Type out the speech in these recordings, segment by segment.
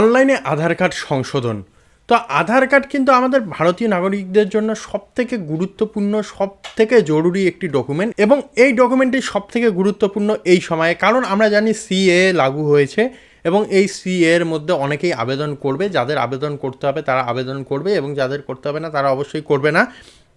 অনলাইনে আধার কার্ড সংশোধন। তো আধার কার্ড কিন্তু আমাদের ভারতীয় নাগরিকদের জন্য সব থেকে গুরুত্বপূর্ণ সব থেকে জরুরি একটি ডকুমেন্ট এবং এই ডকুমেন্টটি সব থেকে গুরুত্বপূর্ণ এই সময়ে। কারণ আমরা জানি সিএ লাগু হয়েছে এবং এই সিএ এর মধ্যে অনেকেই আবেদন করবে। যাদের আবেদন করতে হবে তারা আবেদন করবে এবং যাদের করতে হবে না তারা অবশ্যই করবে না।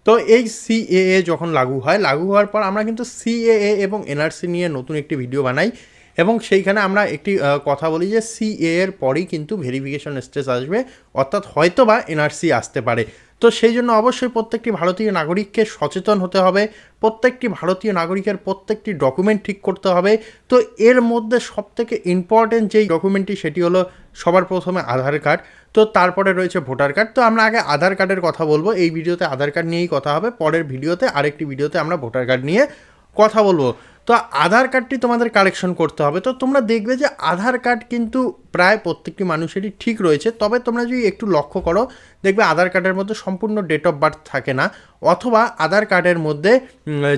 তো এই সিএএ যখন লাগু হয়, লাগু হওয়ার পর আমরা কিন্তু সিএএ এবং এনআরসি নিয়ে নতুন একটি ভিডিও বানাই। এবং সেইখানে আমরা একটি কথা বলি যে সিএ এর পরেই কিন্তু ভেরিফিকেশন স্টেজ আসবে, অর্থাৎ হয়তো বা এনআরসি আসতে পারে। তো সেই জন্য অবশ্যই প্রত্যেকটি ভারতীয় নাগরিককে সচেতন হতে হবে, প্রত্যেকটি ভারতীয় নাগরিকের প্রত্যেকটি ডকুমেন্ট ঠিক করতে হবে। তো এর মধ্যে সবথেকে ইম্পর্টেন্ট যেই ডকুমেন্টটি সেটি হলো সবার প্রথমে আধার কার্ড। তো তারপরে রয়েছে ভোটার কার্ড। তো আমরা আগে আধার কার্ডের কথা বলব। এই ভিডিওতে আধার কার্ড নিয়েই কথা হবে। পরের ভিডিওতে আরেকটি ভিডিওতে আমরা ভোটার কার্ড নিয়ে কথা বলব। তো আধার কার্ডটি তোমাদের কালেকশন করতে হবে। তো তোমরা দেখবে যে আধার কার্ড কিন্তু প্রায় প্রত্যেকটি মানুষেরই ঠিক রয়েছে। তবে তোমরা যদি একটু লক্ষ্য করো, দেখবে আধার কার্ডের মধ্যে সম্পূর্ণ ডেট অফ বার্থ থাকে না। অথবা আধার কার্ডের মধ্যে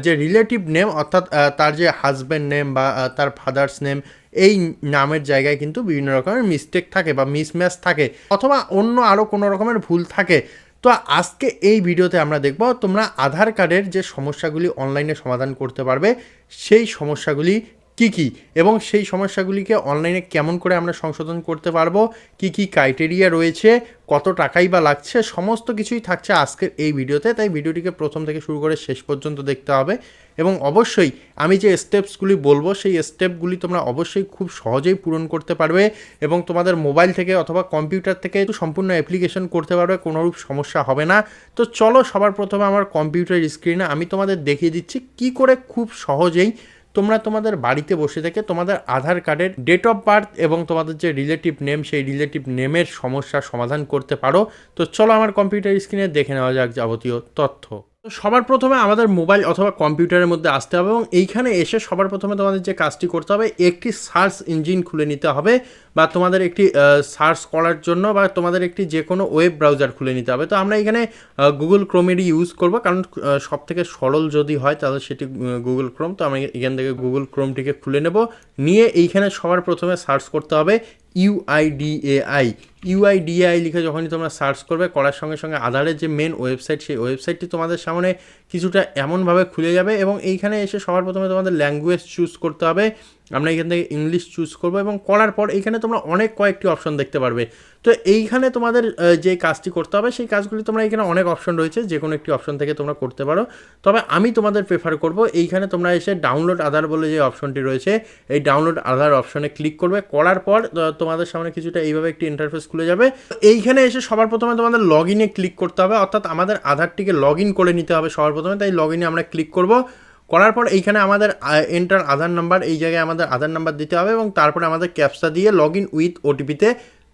যে রিলেটিভ নেম অর্থাৎ তার যে হাজব্যান্ড নেম বা তার ফাদার্স নেম এই নামের জায়গায় কিন্তু বিভিন্ন রকমের মিস্টেক থাকে বা মিসম্যাচ থাকে। অথবা অন্য আরও কোনো রকমের ভুল থাকে। তো আজকে এই ভিডিওতে আমরা দেখব তোমরা আধার কার্ডের যে সমস্যাগুলি অনলাইনে সমাধান করতে পারবে, সেই সমস্যাগুলি কি কি? এবং সেই সমস্যাগুলিকে অনলাইনে কেমন করে আমরা সংশোধন করতে পারব? কি কি ক্রাইটেরিয়া রয়েছে? কত টাকাই বা লাগছে? সমস্ত কিছুই থাকছে আজকের এই ভিডিওতে, তাই ভিডিওটিকে প্রথম থেকে শুরু করে শেষ পর্যন্ত দেখতে হবে। এবং অবশ্যই আমি যে স্টেপসগুলি বলব, সেই স্টেপগুলি তোমরা অবশ্যই খুব সহজেই পূরণ করতে পারবে এবং তোমাদের মোবাইল থেকে অথবা কম্পিউটার থেকে সম্পূর্ণ অ্যাপ্লিকেশন করতে পারবে, কোনোরূপ সমস্যা হবে না। তো চলো সবার প্রথমে আমার কম্পিউটার স্ক্রিনে আমি তোমাদের দেখিয়ে দিচ্ছি কি করে খুব সহজেই তোমরা তোমাদের বাড়িতে বসে থেকে তোমাদের আধার কার্ডের ডেট অফ বার্থ এবং তোমাদের যে রিলেটিভ নেম সেই রিলেটিভ নেমের সমস্যার সমাধান করতে পারো। তো চলো আমার কম্পিউটার স্ক্রিনে দেখে নেওয়া যাক যাবতীয় তথ্য। তো সবার প্রথমে আমাদের মোবাইল অথবা কম্পিউটারের মধ্যে আসতে হবে এবং এইখানে এসে সবার প্রথমে তোমাদের যে কাজটি করতে হবে, একটি সার্চ ইঞ্জিন খুলে নিতে হবে বা তোমাদের একটি সার্চ করার জন্য বা তোমাদের একটি যে কোনো ওয়েব ব্রাউজার খুলে নিতে হবে। তো আমরা এখানে গুগল ক্রোমেরই ইউজ করব কারণ সব থেকে সরল যদি হয় তাহলে সেটি গুগল ক্রোম তো আমি এখান থেকে গুগল ক্রোমটিকে খুলে নেব। নিয়ে এইখানে সবার প্রথমে সার্চ করতে হবে ইউআইডিএআই ইউআইডিএআই লিখে যখনই তোমরা সার্চ করবে, করার সঙ্গে সঙ্গে আধারের যে মেন ওয়েবসাইট সেই ওয়েবসাইটটি তোমাদের সামনে কিছুটা এমনভাবে খুলে যাবে এবং এইখানে এসে সবার প্রথমে তোমাদের ল্যাঙ্গুয়েজ চুজ করতে হবে। আমরা এখান থেকে ইংলিশ চুজ করব এবং করার পর এইখানে তোমরা অনেক কয়েকটি অপশন দেখতে পারবে। তো এইখানে তোমাদের যে কাজটি করতে হবে, সেই কাজগুলি তোমরা এখানে অনেক অপশন রয়েছে, যে কোনো একটি অপশন থেকে তোমরা করতে পারো। তবে আমি তোমাদের প্রেফার করব, এইখানে তোমরা এসে ডাউনলোড আধার বলে যে অপশনটি রয়েছে, এই ডাউনলোড আধার অপশনে ক্লিক করবে। করার পর তোমাদের সামনে কিছুটা এইভাবে একটি ইন্টারফেস খুলে যাবে। এইখানে এসে সবার প্রথমে তোমাদের লগ ইনে ক্লিক করতে হবে, অর্থাৎ আমাদের আধারটিকে লগ ইন করে নিতে হবে সবার প্রথমে, তাই লগ ইনে আমরা ক্লিক করব। করার পর এইখানে আমাদের এন্টার আধার নাম্বার এই জায়গায় আমাদের আধার নাম্বার দিতে হবে এবং তারপরে আমাদের ক্যাপসা দিয়ে লগ ইন উইথ ওটিপিতে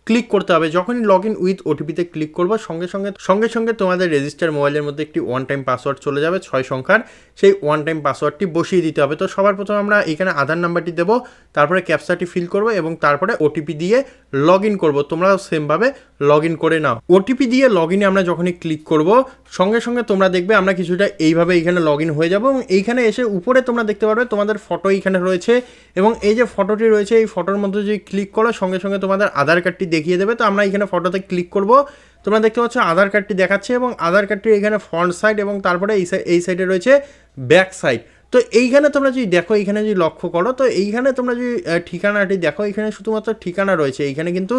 ক্লিক করতে হবে। যখনই লগ ইন উইথ ওটিপিতে ক্লিক করব, সঙ্গে সঙ্গে সঙ্গে সঙ্গে তোমাদের রেজিস্টার মোবাইলের মধ্যে একটি ওয়ান টাইম পাসওয়ার্ড চলে যাবে, ছয় সংখ্যার। সেই ওয়ান টাইম পাসওয়ার্ডটি বসিয়ে দিতে হবে। তো সবার প্রথমে আমরা এখানে আধার নাম্বারটি দেবো, তারপরে ক্যাপসাটি ফিল করব এবং তারপরে ওটিপি দিয়ে লগ ইন করব। তোমরাও সেমভাবে লগ ইন করে নাও। ওটিপি দিয়ে লগ ইনে আমরা যখনই ক্লিক করব, সঙ্গে সঙ্গে তোমরা দেখবে আমরা কিছুটা এইভাবে এইখানে লগ ইন হয়ে যাব এবং এইখানে এসে উপরে তোমরা দেখতে পারবে তোমাদের ফটো এইখানে রয়েছে এবং এই যে ফটোটি রয়েছে, এই ফটোর মধ্যে যদি ক্লিক করো, সঙ্গে সঙ্গে তোমাদের আধার কার্ডটি দেখিয়ে দেবে। তো আমরা এখানে ফটোতে ক্লিক করব। তোমরা দেখতে পাচ্ছ আধার কার্ডটি দেখাচ্ছে এবং আধার কার্ডটি এখানে ফ্রন্ট সাইড এবং তারপরে এই এই সাইডে রয়েছে ব্যাক সাইড তো এইখানে তোমরা যদি দেখো, এইখানে যদি লক্ষ্য করো, তো এইখানে তোমরা যদি ঠিকানাটি দেখো এখানে শুধুমাত্র ঠিকানা রয়েছে। এইখানে কিন্তু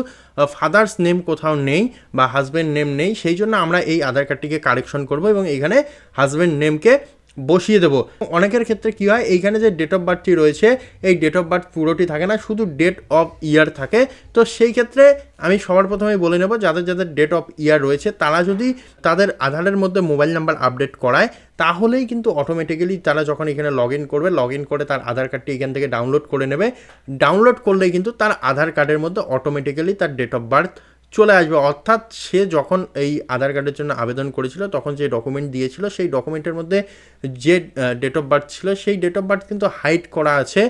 ফাদার্স নেম কোথাও নেই বা হাজব্যান্ড নেম নেই। সেই জন্য আমরা এই আধার কার্ডটিকে কারেকশন করব এবং এখানে হাজব্যান্ড নেমকে বসিয়ে দেবো। অনেকের ক্ষেত্রে কী হয়, এইখানে যে ডেট অফ বার্থটি রয়েছে, এই ডেট অফ বার্থ পুরোটি থাকে না, শুধু ডেট অফ ইয়ার থাকে। তো সেই ক্ষেত্রে আমি সবার প্রথমেই বলে নেব, যাদের যাদের ডেট অফ ইয়ার রয়েছে, তারা যদি তাদের আধারের মধ্যে মোবাইল নাম্বার আপডেট করায়, তাহলেই কিন্তু অটোমেটিক্যালি তারা যখন এখানে লগ ইন করবে লগ ইন করে তার আধার কার্ডটি এখান থেকে ডাউনলোড করে নেবে। ডাউনলোড করলেই কিন্তু তার আধার কার্ডের মধ্যে অটোমেটিক্যালি তার ডেট অফ বার্থ চলে আসবে। অর্থাৎ সে যখন এই আধার কার্ডের জন্য আবেদন করেছিল, তখন যে ডকুমেন্ট দিয়েছিল, সেই ডকুমেন্টের মধ্যে যে ডেট অফ বার্থ ছিল, সেই ডেট অফ বার্থ কিন্তু হাইড করা আছে।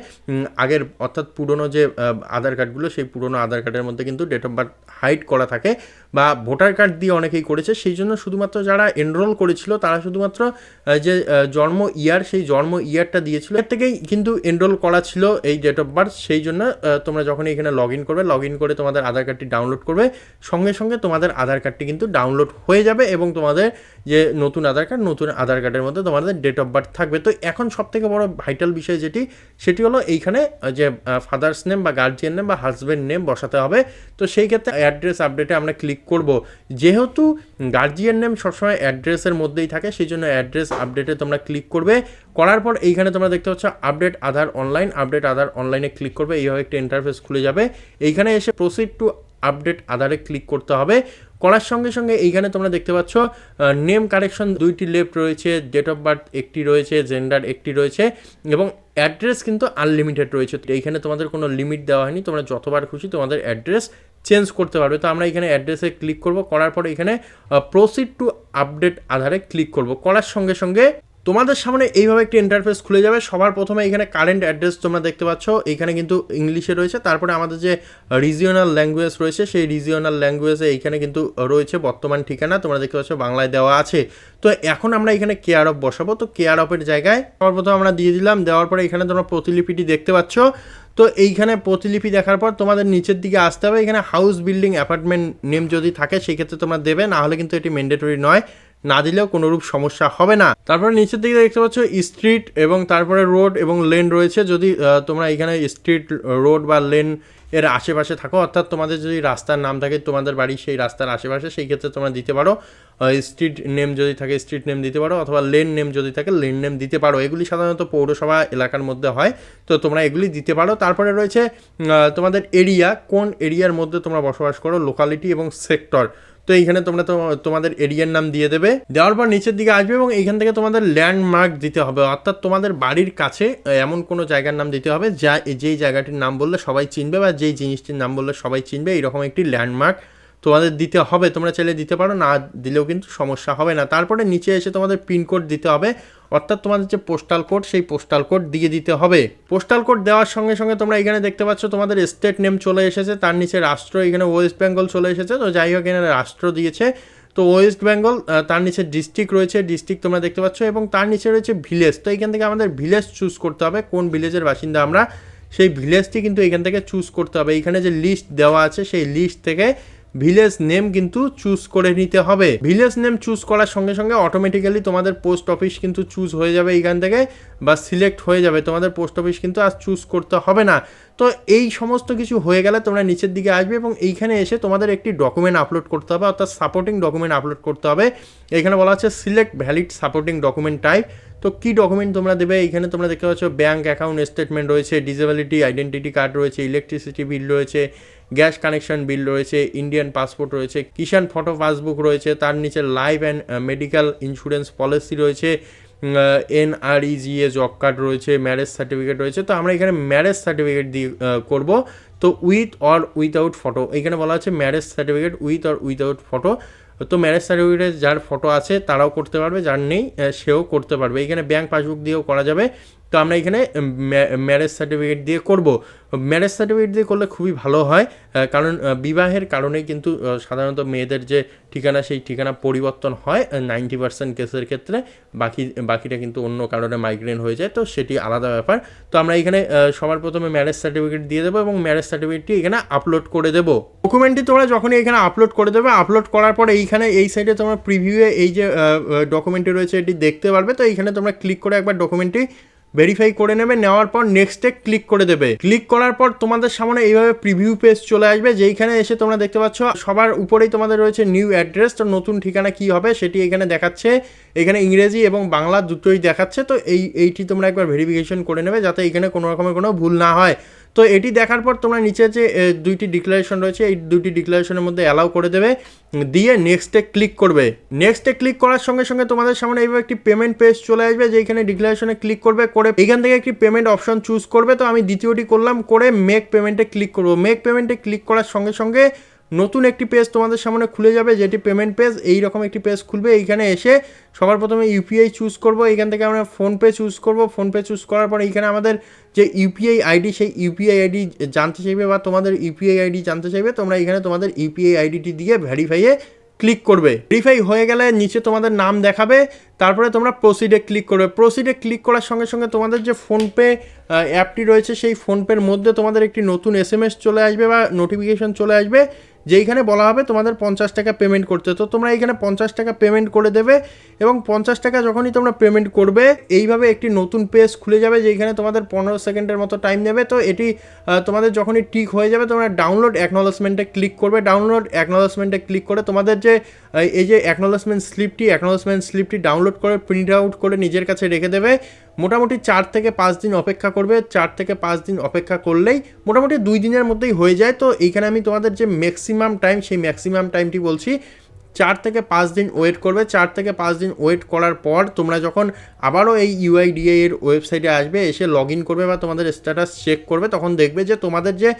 আগের অর্থাৎ পুরনো যে আধার কার্ডগুলো, সেই পুরনো আধার কার্ডের মধ্যে কিন্তু ডেট অফ বার্থ হাইড করা থাকে বা ভোটার কার্ড দিয়ে অনেকেই করেছে। সেই জন্য শুধুমাত্র যারা এনরোল করেছিল, তারা শুধুমাত্র যে জন্ম ইয়ার সেই জন্ম ইয়ারটা দিয়েছিল। এর থেকেই কিন্তু এনরোল করা ছিল এই ডেট অফ বার্থ সেই জন্য তোমরা যখন এখানে লগ ইন করবে লগ ইন করে তোমাদের আধার কার্ডটি ডাউনলোড করবে। সঙ্গে সঙ্গে তোমাদের আধার কার্ডটি কিন্তু ডাউনলোড হয়ে যাবে এবং তোমাদের যে নতুন আধার কার্ড নতুন আধার কার্ডের মধ্যে তোমাদের ডেট অফ বার্থ থাকবে। তো এখন সব থেকে বড় ভাইটাল বিষয় যেটি, সেটি হলো এইখানে যে ফাদার্স নেম বা গার্জিয়ান নেম বা হাজব্যান্ড নেম বসাতে হবে। তো সেই ক্ষেত্রে অ্যাড্রেস আপডেটে আমরা ক্লিক করব। যেহেতু গার্জিয়ান নেম সবসময় অ্যাড্রেসের মধ্যেই থাকে, সেই জন্য অ্যাড্রেস আপডেটে তোমরা ক্লিক করবে। করার পর এইখানে তোমরা দেখতে পাচ্ছ update Aadhaar online update Aadhaar অনলাইনে ক্লিক করবে। এইভাবে একটা ইন্টারফেস খুলে যাবে। এইখানে এসে প্রসিড টু আপডেট আধারে ক্লিক করতে হবে। করার সঙ্গে সঙ্গে এইখানে তোমরা দেখতে পাচ্ছ নেম কারেকশন দুইটি লেফট রয়েছে ডেট অফ বার্থ একটি রয়েছে জেন্ডার একটি রয়েছে, এবং অ্যাড্রেস কিন্তু আনলিমিটেড রয়েছে। এইখানে তোমাদের কোনো লিমিট দেওয়া হয়নি। তোমরা যতবার খুশি তোমাদের অ্যাড্রেস চেঞ্জ করতে পারবে। তো আমরা এখানে অ্যাড্রেসে ক্লিক করব। করার পরে এখানে প্রসিড টু আপডেট আধারে ক্লিক করব। করার সঙ্গে সঙ্গে তোমাদের সামনে এইভাবে একটি ইন্টারফেস খুলে যাবে। সবার প্রথমে এখানে কারেন্ট অ্যাড্রেস তোমরা দেখতে পাচ্ছ। এখানে কিন্তু ইংলিশে রয়েছে। তারপরে আমাদের যে রিজিওনাল ল্যাঙ্গুয়েজ রয়েছে, সেই রিজিওনাল ল্যাঙ্গুয়েজে এইখানে কিন্তু রয়েছে বর্তমান ঠিকানা। তোমরা দেখতে পাচ্ছ বাংলায় দেওয়া আছে। তো এখন আমরা এখানে কেয়ার অফ বসাবো। তো কেয়ার অফের জায়গায় সবার প্রথমে আমরা দিয়ে দিলাম। দেওয়ার পরে এখানে তোমরা প্রতিলিপিটি দেখতে পাচ্ছ। তো এইখানে প্রতিলিপি দেখার পর তোমাদের নিচের দিকে আসতে হবে। এখানে হাউস বিল্ডিং অ্যাপার্টমেন্ট নেম যদি থাকে সেক্ষেত্রে তোমরা দেবে, না হলে কিন্তু এটি ম্যান্ডেটরি নয়। না দিলেও কোনোরূপ সমস্যা হবে না। তারপরে নিচের দিকে দেখতে পাচ্ছ স্ট্রিট এবং তারপরে রোড এবং লেন রয়েছে। যদি তোমরা এখানে স্ট্রিট রোড বা লেন এর আশেপাশে থাকো, অর্থাৎ তোমাদের যদি রাস্তার নাম থাকে, তোমাদের বাড়ি সেই রাস্তার আশেপাশে, সেই ক্ষেত্রে তোমরা দিতে পারো। স্ট্রিট নেম যদি থাকে স্ট্রিট নেম দিতে পারো, অথবা লেন নেম যদি থাকে লেন নেম দিতে পারো। এগুলি সাধারণত পৌরসভা এলাকার মধ্যে হয়, তো তোমরা এগুলি দিতে পারো। তারপরে রয়েছে তোমাদের এরিয়া কোন এরিয়ার মধ্যে তোমরা বসবাস করো লোকালিটি এবং সেক্টর তো এইখানে তোমরা তোমাদের এরিয়ার নাম দিয়ে দেবে। দেওয়ার পর নিচের দিকে আসবে এবং এইখান থেকে তোমাদের ল্যান্ডমার্ক দিতে হবে। অর্থাৎ তোমাদের বাড়ির কাছে এমন কোনো জায়গার নাম দিতে হবে যা, যেই জায়গাটির নাম বললে সবাই চিনবে বা যেই জিনিসটির নাম বললে সবাই চিনবে। এইরকম একটি ল্যান্ডমার্ক তোমাদের দিতে হবে, তোমরা চাইলে দিতে পারো, না দিলেও কিন্তু সমস্যা হবে না। তারপরে নিচে এসে তোমাদের পিনকোড দিতে হবে, অর্থাৎ তোমাদের যে পোস্টাল কোড সেই পোস্টাল কোড দিয়ে দিতে হবে। পোস্টাল কোড দেওয়ার সঙ্গে সঙ্গে তোমরা এখানে দেখতে পাচ্ছ তোমাদের স্টেট নেম চলে এসেছে, তার নিচে রাষ্ট্র, এখানে ওয়েস্ট বেঙ্গল চলে এসেছে, তো যাই হোক এখানে রাষ্ট্র দিয়েছে। তো ওয়েস্ট বেঙ্গল তার নিচে ডিস্ট্রিক্ট রয়েছে ডিস্ট্রিক্ট তোমরা দেখতে পাচ্ছ, এবং তার নিচে রয়েছে ভিলেজ তো এখান থেকে আমাদের ভিলেজ চুজ করতে হবে, কোন ভিলেজের বাসিন্দা আমরা, সেই ভিলেজটি কিন্তু এখান থেকে চুজ করতে হবে। এখানে যে লিস্ট দেওয়া আছে, সেই লিস্ট থেকে ভিলেজ নেম কিন্তু চুজ করে নিতে হবে। ভিলেজ নেম চুজ করার সঙ্গে সঙ্গে অটোমেটিক্যালি তোমাদের পোস্ট অফিস কিন্তু চুজ হয়ে যাবে এইখান থেকে বা সিলেক্ট হয়ে যাবে। তোমাদের পোস্ট অফিস কিন্তু আর চুজ করতে হবে না। তো এই সমস্ত কিছু হয়ে গেলে তোমরা নিচের দিকে আসবে এবং এইখানে এসে তোমাদের একটি ডকুমেন্ট আপলোড করতে হবে, অর্থাৎ সাপোর্টিং ডকুমেন্ট আপলোড করতে হবে। এখানে বলা হচ্ছে select valid supporting document type তো কী ডকুমেন্ট তোমরা দেবে? এখানে তোমরা দেখতে পাচ্ছ ব্যাঙ্ক অ্যাকাউন্ট স্টেটমেন্ট রয়েছে ডিসেবিলিটি আইডেন্টিটি কার্ড রয়েছে ইলেকট্রিসিটি বিল রয়েছে গ্যাস কানেকশন বিল রয়েছে, ইন্ডিয়ান পাসপোর্ট রয়েছে, কিষাণ ফটো পাসবুক রয়েছে, তার নিচে life and medical insurance policy রয়েছে এনআরইজিএ জব কার্ড রয়েছে, ম্যারেজ সার্টিফিকেট রয়েছে, তো আমরা এখানে ম্যারেজ সার্টিফিকেট দিয়ে করব। তো উইথ অর উইথাউট ফটো, এখানে বলা আছে marriage certificate with or without photo. তো ম্যারেজ সার্টিফিকেটে যার ফটো আছে, তারাও করতে পারবে, যার নেই সেও করতে পারবে। এখানে ব্যাঙ্ক পাসবুক দিয়েও করা যাবে। তো আমরা এখানে ম্যারেজ সার্টিফিকেট দিয়ে করব। ম্যারেজ সার্টিফিকেট দিয়ে করলে খুবই ভালো হয় কারণ বিবাহের কারণে কিন্তু সাধারণত মেয়েদের যে ঠিকানা, সেই ঠিকানা পরিবর্তন হয় নাইনটি পার্সেন্ট কেসের ক্ষেত্রে। বাকি, বাকিটা কিন্তু অন্য কারণে মাইগ্রেন হয়ে যায়, তো সেটি আলাদা ব্যাপার। তো আমরা এখানে সবার প্রথমে ম্যারেজ সার্টিফিকেট দিয়ে দেবো এবং ম্যারেজ সার্টিফিকেটটি এখানে আপলোড করে দেবো। ডকুমেন্টটি তোমরা যখনই এখানে আপলোড করে দেবে আপলোড করার পরে এইখানে, এই সাইডে তোমরা প্রিভিউয়ে এই যে ডকুমেন্টটি রয়েছে, এটি দেখতে পারবে। তো এইখানে তোমরা ক্লিক করে একবার ডকুমেন্টটি ভেরিফাই করে নেবে, নেওয়ার পর নেক্সটে ক্লিক করে দেবে। ক্লিক করার পর তোমাদের সামনে এইভাবে প্রিভিউ পেজ চলে আসবে, যেইখানে এসে তোমরা দেখতে পাচ্ছ সবার উপরেই তোমাদের রয়েছে নিউ অ্যাড্রেস তো নতুন ঠিকানা কি হবে সেটি এখানে দেখাচ্ছে। এখানে ইংরেজি এবং বাংলা দুটোই দেখাচ্ছে, তো এই, এইটি তোমরা একবার ভেরিফিকেশন করে নেবে যাতে এখানে কোনো রকমের কোনো ভুল না হয়। তো এটি দেখার পর তোমরা নিচে যে দুইটি ডিক্লারেশন রয়েছে, এই দুইটি ডিক্লারেশনের মধ্যে অ্যালাউ করে দেবে, দিয়ে নেক্সটে ক্লিক করবে। নেক্সটে ক্লিক করার সঙ্গে সঙ্গে তোমাদের সামনে এইভাবে একটি পেমেন্ট পেজ চলে আসবে যেখানে ডিক্লারেশনে ক্লিক করবে, করে এখান থেকে একটি পেমেন্ট অপশন চুজ করবে। তো আমি দ্বিতীয়টি করলাম, করে মেক পেমেন্টে ক্লিক করব। মেক পেমেন্টে ক্লিক করার সঙ্গে সঙ্গে নতুন একটি পেজ তোমাদের সামনে খুলে যাবে, যেটি পেমেন্ট পেজ এই রকম একটি পেজ খুলবে। এইখানে এসে সবার প্রথমে ইউপিআই চুজ করব এখান থেকে আমরা ফোনপে চুজ করব। ফোনপে চুজ করার পর এইখানে আমাদের যে ইউপিআই আইডি সেই ইউপিআই আইডি জানতে চাইবে বা তোমাদের ইউপিআই আইডি জানতে চাইবে, তোমরা এখানে তোমাদের ইউপিআই আইডিটি দিয়ে ভেরিফাইয়ে ক্লিক করবে। ভেরিফাই হয়ে গেলে নিচে তোমাদের নাম দেখাবে, তারপরে তোমরা প্রসিডে ক্লিক করবে। প্রসিডে ক্লিক করার সঙ্গে সঙ্গে তোমাদের যে ফোনপে অ্যাপটি রয়েছে, সেই ফোনপের মধ্যে তোমাদের একটি নতুন এস চলে আসবে বা নোটিফিকেশন চলে আসবে। যেইখানে বলা হবে তোমাদের পঞ্চাশ টাকা পেমেন্ট করতে। তো তোমরা এইখানে পঞ্চাশ টাকা পেমেন্ট করে দেবে এবং পঞ্চাশ টাকা যখনই তোমরা পেমেন্ট করবে, এইভাবে একটি নতুন পেজ খুলে যাবে যেখানে তোমাদের পনেরো সেকেন্ডের মতো টাইম নেবে। তো এটি তোমাদের যখনই টিক হয়ে যাবে, তোমরা ডাউনলোড অ্যাকনোলজমেন্টে ক্লিক করবে। ডাউনলোড অ্যাকনোলজমেন্টে ক্লিক করে তোমাদের যে এই যে অ্যাকনোলজমেন্ট স্লিপটি অ্যাকনোলজমেন্ট স্লিপটি ডাউনলোড করে প্রিন্ট আউট করে নিজের কাছে রেখে দেবে। মোটামুটি চার থেকে পাঁচ দিন অপেক্ষা করবে। চার থেকে পাঁচ দিন অপেক্ষা করলেই মোটামুটি দুই দিনের মধ্যেই হয়ে যায়। তো এইখানে আমি তোমাদের যে ম্যাক্সিমাম টাইম সেই ম্যাক্সিমাম টাইমটি বলছি, চার থেকে পাঁচ দিন ওয়েট করবে। চার থেকে পাঁচ দিন ওয়েট করার পর তোমরা যখন আবারও এই ইউআইডিএ এর ওয়েবসাইটে আসবে, এসে লগ ইন করবে বা তোমাদের স্ট্যাটাস চেক করবে, তখন দেখবে যে তোমাদের যে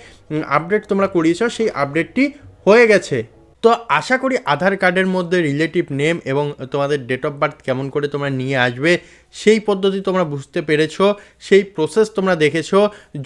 আপডেট তোমরা করিয়েছ, সেই আপডেটটি হয়ে গেছে। তো আশা করি আধার কার্ডের মধ্যে রিলেটিভ নেম এবং তোমাদের ডেট অফ বার্থ কেমন করে তোমরা নিয়ে আসবে, সেই পদ্ধতি তোমরা বুঝতে পেরেছ, সেই প্রসেস তোমরা দেখেছ।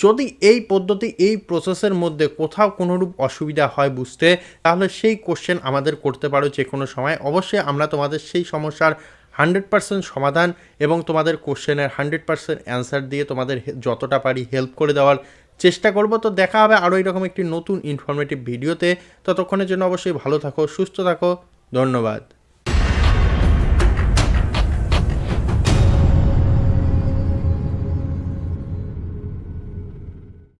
যদি এই পদ্ধতি, এই প্রসেসের মধ্যে কোথাও কোনোরূপ অসুবিধা হয় বুঝতে, তাহলে সেই কোশ্চেন আমাদের করতে পারো যে কোনো সময়। অবশ্যই আমরা তোমাদের সেই সমস্যার হান্ড্রেড পার্সেন্ট সমাধান এবং তোমাদের কোশ্চেনের হান্ড্রেড পার্সেন্ট অ্যান্সার দিয়ে তোমাদের যতটা পারি হেল্প করে দেওয়ার চেষ্টা করব। তো দেখা হবে আরও এরকম একটি নতুন ইনফরমেটিভ ভিডিওতে। ততক্ষণের জন্য অবশ্যই ভালো থাকো, সুস্থ থাকো। ধন্যবাদ।